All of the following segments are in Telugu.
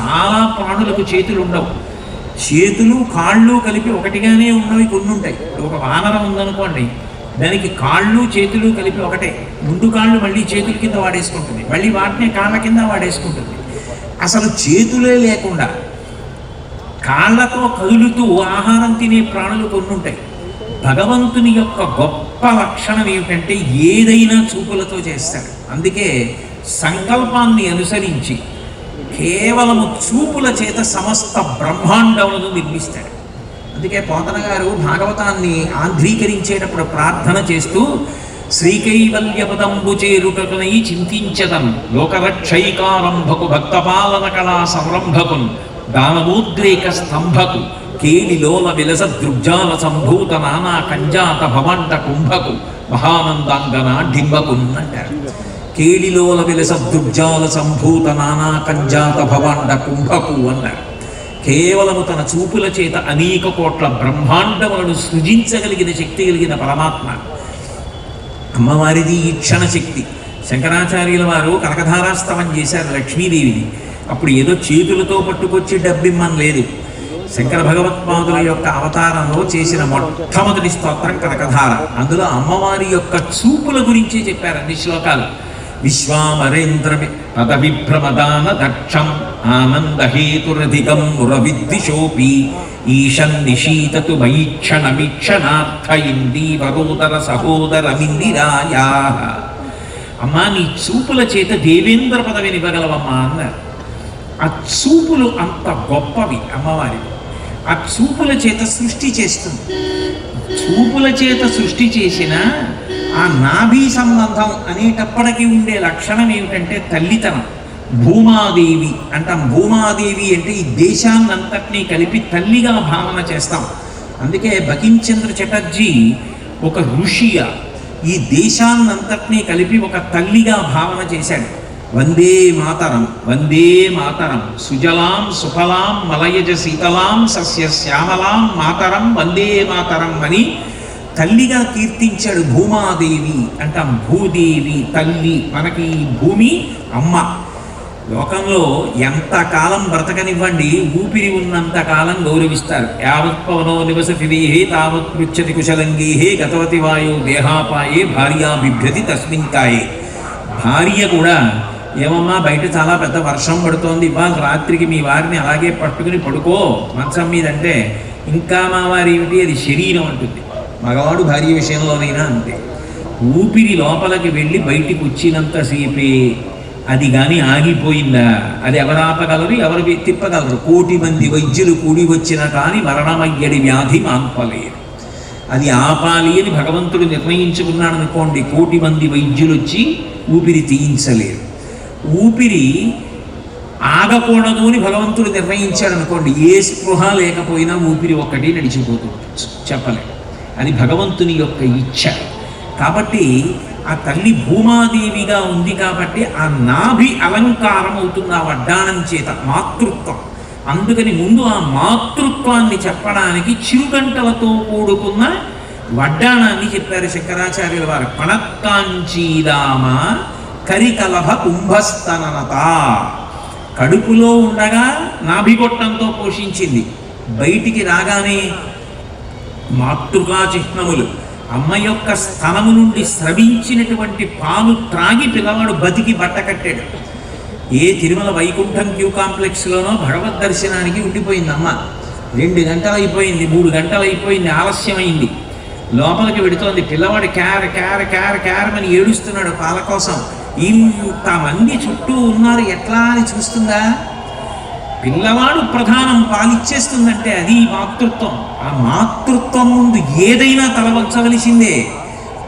చాలా ప్రాణులకు చేతులు ఉండవు. చేతులు కాళ్ళు కలిపి ఒకటిగానే ఉన్నవి కొన్ని ఉంటాయి ఒక వానరం ఉందనుకోండి దానికి కాళ్ళు చేతులు కలిపి ఒకటే. ముందు కాళ్ళు మళ్ళీ చేతుల కింద వాడేసుకుంటుంది. మళ్ళీ వాటిని కాళ్ళ కింద వాడేసుకుంటుంది. అసలు చేతులే లేకుండా కాళ్ళతో కదులుతూ ఆహారం తినే ప్రాణులు కొన్ని ఉంటాయి భగవంతుని యొక్క గొప్ప లక్షణం ఏమిటంటే ఏదైనా చూపులతో చేస్తాడు. అందుకే సంకల్పాన్ని అనుసరించి కేవలము చూపుల చేత సమస్త బ్రహ్మాండములను నిర్మిస్తాడు. అందుకే పోతన గారు భాగవతాన్ని ఆంధ్రీకరించేటప్పుడు ప్రార్థన చేస్తూ శ్రీకైవల్యపదంబు చేరుటకునై చింతించదం లోకరక్షైకారంభకు భక్తపాలన కళా సంరంభకున్ దానమోద్రేక స్తంభకు కేలిలోల విలస దృగ్జాల సంభూత నానా కంజాత భవంట కుంభకు మహానందాంగన డింబకున్ అంటారు. కేళిలోల విలస దుర్జాల సంభూత నానా కంజాత భవాండ కుంభకు అన్నారు కేవలము తన చూపుల చేత అనేక కోట్ల బ్రహ్మాండములను సృజించగలిగిన శక్తి కలిగిన పరమాత్మ. అమ్మవారిది ఈ క్షణ శక్తి. శంకరాచార్యుల వారు కనకధారాస్తవం చేశారు లక్ష్మీదేవిని. అప్పుడు ఏదో చేతులతో పట్టుకొచ్చి డబ్బిమ్మని లేదు. శంకర భగవత్పాదుల యొక్క అవతారంలో చేసిన మొట్టమొదటి స్తోత్రం కనకధార. అందులో అమ్మవారి యొక్క చూపుల గురించి చెప్పారు అన్ని శ్లోకాలు. విశ్వామరేంద్రమి పదవిభ్రమదాన దక్షం ఆనందహేతురధికం మురవిద్విషోపి ఈశన్ నిశీతతు మయీక్షణమీక్షణార్థ ఇందీవరోదర సహోదరమిందిరాయా అమ్మా నీ చూపుల చేత దేవేంద్ర పదవిని ఇవ్వగలవమ్మా అన్నారు. ఆ చూపులు అంత గొప్పవి అమ్మవారి ఆ చూపుల చేత సృష్టి చేస్తుంది. చూపుల చేత సృష్టి చేసిన ఆ నాభి సంబంధం అనేటప్పటికీ ఉండే లక్షణం ఏమిటంటే తల్లితనం. భూమాదేవి అంటాం. భూమాదేవి అంటే ఈ దేశాన్నంతటినీ కలిపి తల్లిగా భావన చేస్తాం. అందుకే బకించంద్ర చటర్జీ ఒక ఋషిగా ఈ దేశాన్నంతటినీ కలిపి ఒక తల్లిగా భావన చేశాడు. వందే మాతరం వందే మాతరం సుజలాం సుఫలాం మలయజ శీతలాం సస్య శ్యామలాం మాతరం వందే మాతరం అని తల్లిగా కీర్తించాడు భూమాదేవి. అంటాం భూదేవి తల్లి మనకి భూమి అమ్మ. లోకంలో ఎంతకాలం బ్రతకనివ్వండి ఊపిరి ఉన్నంత కాలం గౌరవిస్తారు. యావత్ పవనో నివసతి తావత్ పృచ్చతి కుశలంగేహే గతవతి వాయు దేహాపాయే భార్యా బిభ్యతి తస్మిన్ కాయే. భార్య కూడా ఏమమ్మా బయట చాలా పెద్ద వర్షం పడుతోంది ఇవాళ రాత్రికి మీ వారిని అలాగే పట్టుకుని పడుకో. మంచం మీద అంటే ఇంకా మా వారి ఏమిటి అది శరీరం అంటుంది. మగవాడు భార్య విషయంలోనైనా అంతే. ఊపిరి లోపలికి వెళ్ళి బయటికి వచ్చినంతసేపే అది కానీ ఆగిపోయిందా? అది ఎవరు ఆపగలరు ఎవరు తిప్పగలరు? కోటి మంది వైద్యులు కూడి వచ్చిన కానీ మరణమయ్యడి వ్యాధి మాన్పలేదు. అది ఆపాలి అని భగవంతుడు నిర్ణయించుకున్నాడు అనుకోండి కోటి మంది వైద్యులు వచ్చి ఊపిరి తీయించలేరు. ఊపిరి ఆగకూడదు అని భగవంతుడు నిర్ణయించాడు అనుకోండి ఏ స్పృహ లేకపోయినా ఊపిరి ఒక్కటి నడిచిపోతూ చెప్పలేదు అది భగవంతుని యొక్క ఇచ్ఛ కాబట్టి ఆ తల్లి భూమాదేవిగా ఉంది కాబట్టి ఆ నాభి అలంకారం అవుతుంది ఆ వడ్డాణం చేత మాతృత్వం. అందుకని ముందు ఆ మాతృత్వాన్ని చెప్పడానికి చిరుగంటలతో కూడుకున్న వడ్డాణాన్ని చెప్పారు శంకరాచార్యుల వారు. పణక్కాంచీదామ కరికలభ కుంభస్తనత కడుపులో ఉండగా నాభిగొట్టంతో పోషించింది. బయటికి రాగానే మాతృకా చిహ్నములు అమ్మ యొక్క స్థనము నుండి స్రవించినటువంటి పాలు త్రాగి పిల్లవాడు బతికి బట్ట కట్టాడు. ఏ తిరుమల వైకుంఠం క్యూ కాంప్లెక్స్లోనో భగవద్ దర్శనానికి ఉండిపోయింది అమ్మ రెండు గంటలు అయిపోయింది మూడు గంటలు అయిపోయింది ఆలస్యమైంది. లోపలికి వెడుతోంది పిల్లవాడు క్యార క్యార క్యార క్యారమని ఏడుస్తున్నాడు పాల కోసం. ఇంతమంది చుట్టూ ఉన్నారు ఎట్లా అని చూస్తుందా? పిల్లవాడు ప్రధానం పాలిచ్చేస్తుందంటే అది మాతృత్వం. ఆ మాతృత్వం ముందు ఏదైనా తలవంచవలసిందే.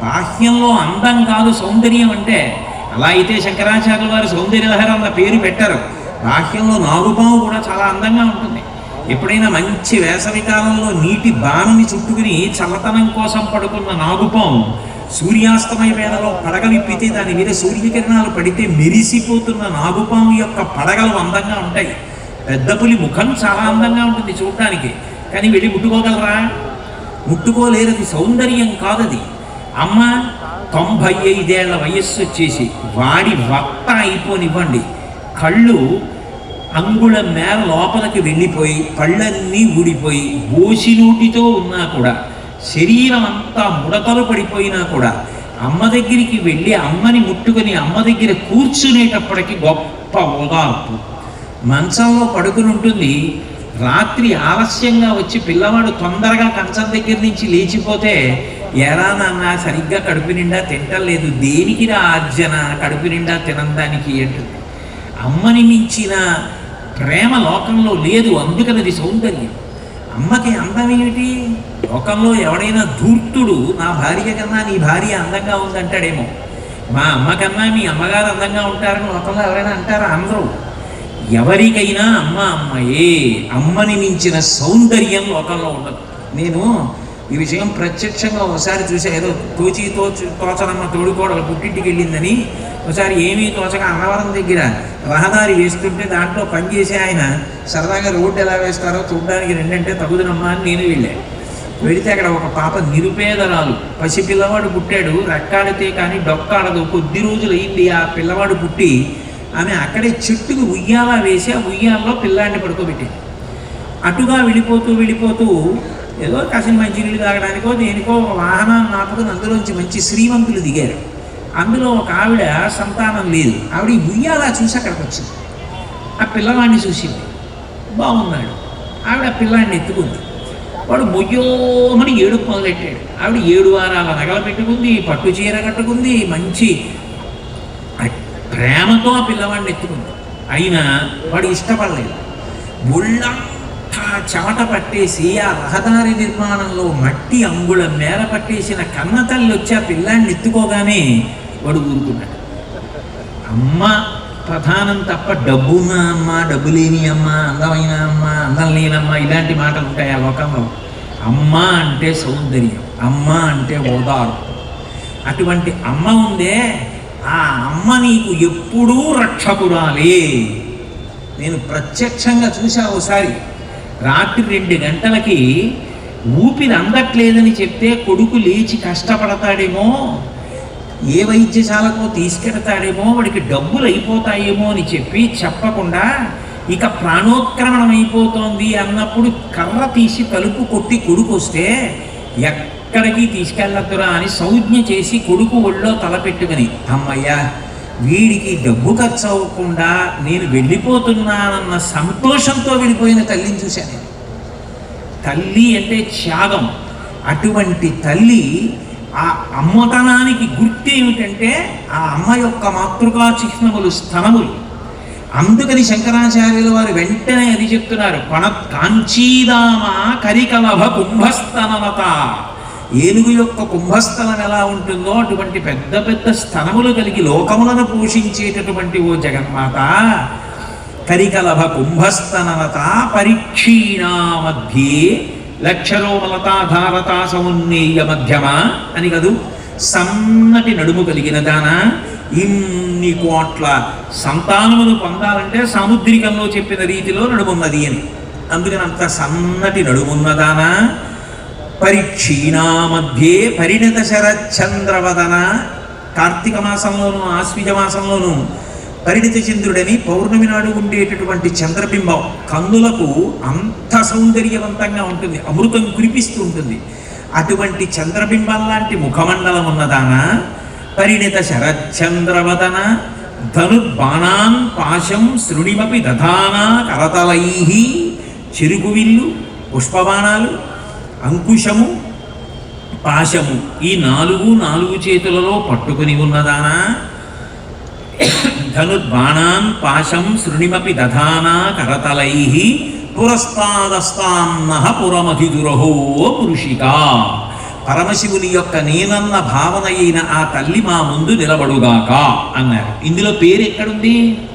బాహ్యంలో అందం కాదు సౌందర్యం అంటే అలా అయితే శంకరాచార్యుల వారు సౌందర్యలహర అన్న పేరు పెట్టారు. బాహ్యంలో నాగుపాము కూడా చాలా అందంగా ఉంటుంది. ఎప్పుడైనా మంచి వేసవి కాలంలో నీటి బాణని చుట్టుకుని చల్లతనం కోసం పడుకున్న నాగుపాము సూర్యాస్తమయ వేళలో పడగ విప్పితే దాని మీద సూర్యకిరణాలు పడితే మెరిసిపోతున్న నాగుపాము యొక్క పడగలు అందంగా ఉంటాయి. పెద్ద పులి ముఖం చాలా అందంగా ఉంటుంది చూడటానికి. కానీ వెళ్ళి ముట్టుకోగలరా? ముట్టుకోలేరు అది సౌందర్యం కాదది. అమ్మ తొంభై ఐదేళ్ళ వయస్సు వచ్చేసి వాడి వక్త అయిపోనివ్వండి. కళ్ళు అంగుళం మేర లోపలికి వెళ్ళిపోయి పళ్ళన్నీ ఊడిపోయి నోటితో ఉన్నా కూడా శరీరం అంతా ముడతలు పడిపోయినా కూడా అమ్మ దగ్గరికి వెళ్ళి అమ్మని ముట్టుకొని అమ్మ దగ్గర కూర్చునేటప్పటికి గొప్ప ఓదార్పు. మంచంలో పడుకుని ఉంటుంది. రాత్రి ఆలస్యంగా వచ్చి పిల్లవాడు తొందరగా కంచం దగ్గర నుంచి లేచిపోతే ఎలా నాన్న సరిగ్గా కడుపు నిండా తింటలేదు. దేనికి రా ఆర్జన? కడుపు నిండా తినందానికి అంటుంది. అమ్మని మించిన ప్రేమ లోకంలో లేదు అందుకనది సౌందర్యం. అమ్మకి అందం ఏమిటి? లోకంలో ఎవడైనా ధూర్తుడు నా భార్య కన్నా నీ భార్య అందంగా ఉందంటాడేమో. మా అమ్మ కన్నా మీ అమ్మగారు అందంగా ఉంటారని లోకంలో ఎవరైనా అంటారా? అందరూ. ఎవరికైనా అమ్మ అమ్మాయే అమ్మని మించిన సౌందర్యం లోకంలో ఉండదు. నేను ఈ విషయం ప్రత్యక్షంగా ఒకసారి చూసా ఏదో తోచి తోచు తోచనమ్మ తోడుకోడలు పుట్టింటికి వెళ్ళిందని. ఒకసారి ఏమీ తోచక అన్నవరం దగ్గర రహదారి వేస్తుంటే దాంట్లో పనిచేసే ఆయన సరదాగా రోడ్డు ఎలా వేస్తారో చూడడానికి రెండంటే తగుదనమ్మా అని నేను వెళ్ళాను వెళితే అక్కడ ఒక పాప నిరుపేదరాలు పసి పిల్లవాడు పుట్టాడు రెక్కాడితే కానీ డొక్కాడదు కొద్ది రోజులు అయింది ఆ పిల్లవాడు పుట్టి ఆమె అక్కడే చెట్టుకు ఉయ్యాల వేసి ఆ ఉయ్యాలలో పిల్లాడిని పడుకోబెట్టింది. అటుగా వెళ్ళిపోతూ వెళ్ళిపోతూ ఏదో కాసిన మంచినీళ్ళు తాగడానికో దేనికో ఒక వాహనం నాపుకుని అందులోంచి మంచి శ్రీమంతులు దిగారు. అందులో ఒక ఆవిడ సంతానం లేదు. ఆవిడ ఈ ఉయ్యాల చూసి అక్కడికి వచ్చింది. ఆ పిల్లవాడిని చూసింది. బాగున్నాడు. ఆవిడ ఆ పిల్లాడిని ఎత్తుకుంది. వాడు మొయ్యోమని ఏడుపు మొదలెట్టాడు. ఆవిడ ఏడు వారాల నగల పెట్టుకుంది పట్టు చీర కట్టుకుంది మంచి ప్రేమతో ఆ పిల్లవాడిని ఎత్తుకుంది. అయినా వాడు ఇష్టపడలేదు. ఒళ్ళంతా చెమట పట్టేసి ఆ రహదారి నిర్మాణంలో మట్టి అంగుళం మేర పట్టేసిన కన్న తల్లి వచ్చి ఆ పిల్లాడిని ఎత్తుకోగానే వాడు ఊరుకున్నాడు. అమ్మ ప్రధానం తప్ప డబ్బున్న అమ్మ డబ్బు లేని అమ్మ అందమైన అమ్మ అందం లేనమ్మ ఇలాంటి మాటలు ఉంటాయి ఆ లోకంలో? అమ్మ అంటే సౌందర్యం అమ్మ అంటే ఓదార్పు. అటువంటి అమ్మ ఉందే ఆ అమ్మ నీకు ఎప్పుడూ రక్షకురాలే. నేను ప్రత్యక్షంగా చూసా ఒకసారి రాత్రి రెండు గంటలకి ఊపిరి అందట్లేదని చెప్తే కొడుకు లేచి కష్టపడతాడేమో ఏ వైద్యశాలకు తీసుకెడతాడేమో వాడికి డబ్బులు అయిపోతాయేమో అని చెప్పి చెప్పకుండా ఇక ప్రాణోత్క్రమణం అయిపోతోంది అన్నప్పుడు కర్ర తీసి తలుపు కొట్టి కొడుకు వస్తే ఎక్కడికి తీసుకెళ్ళద్దురా అని సౌజ్ఞ చేసి కొడుకు ఒళ్ళో తలపెట్టుకుని అమ్మయ్యా వీడికి డబ్బు ఖర్చు అవ్వకుండా నేను వెళ్ళిపోతున్నానన్న సంతోషంతో వెళ్ళిపోయిన తల్లిని చూశాను తల్లి అంటే త్యాగం. అటువంటి తల్లి ఆ అమ్మతనానికి గుర్తు ఏమిటంటే ఆ అమ్మ యొక్క మాతృకా చిహ్నములు స్థనములు అందుకని శంకరాచార్యుల వారు వెంటనే అది చెప్తున్నారు కొన కాంచీదామ కరికలభ కుంభస్తనవత ఏనుగు యొక్క కుంభస్థలం ఎలా ఉంటుందో అటువంటి పెద్ద పెద్ద స్థలములు కలిగి లోకములను పోషించేటటువంటి ఓ జగన్మాత. కరికలభ కుంభస్థనలత పరీక్షీణా మధ్యే లక్షరోమలతాధారతా సమున్నేయ మధ్యమ అని కదూ. సన్నటి నడుము కలిగిన దాన ఇన్ని కోట్ల సంతానమును పొందాలంటే సాముద్రికంలో చెప్పిన రీతిలో నడుమున్నది అని. అందుకని అంత సన్నటి నడుమున్నదానా పరిక్షీణామధ్యే పరిణత శరచంద్రవదన కార్తీక మాసంలోను ఆశ్విజ మాసంలోను పరిణిత చంద్రుడని పౌర్ణమి నాడు ఉండేటటువంటి చంద్రబింబం కన్నులకు అంత సౌందర్యవంతంగా ఉంటుంది అమృతం కురిపిస్తూ ఉంటుంది. అటువంటి చంద్రబింబం లాంటి ముఖమండలం ఉన్నదాన? పరిణిత శరచంద్రవదన ధనుర్బాణాన్ పాశం శృణిమపి దధానా కరతలై చెరుకువిల్లు పుష్పబాణాలు అంకుశము పాశము. ఈ నాలుగు నాలుగు చేతులలో పట్టుకుని ఉన్నదానా? ధనుర్బాణాన్ పాశం శృణిమపి దధానా కరతలై పురస్తాదస్తాన్న పురమధిదురహో పురుషిక పరమశివుని యొక్క నేనన్న భావన అయిన ఆ తల్లి మా ముందు నిలబడుగాక అన్నారు. ఇందులో పేరు ఎక్కడుంది?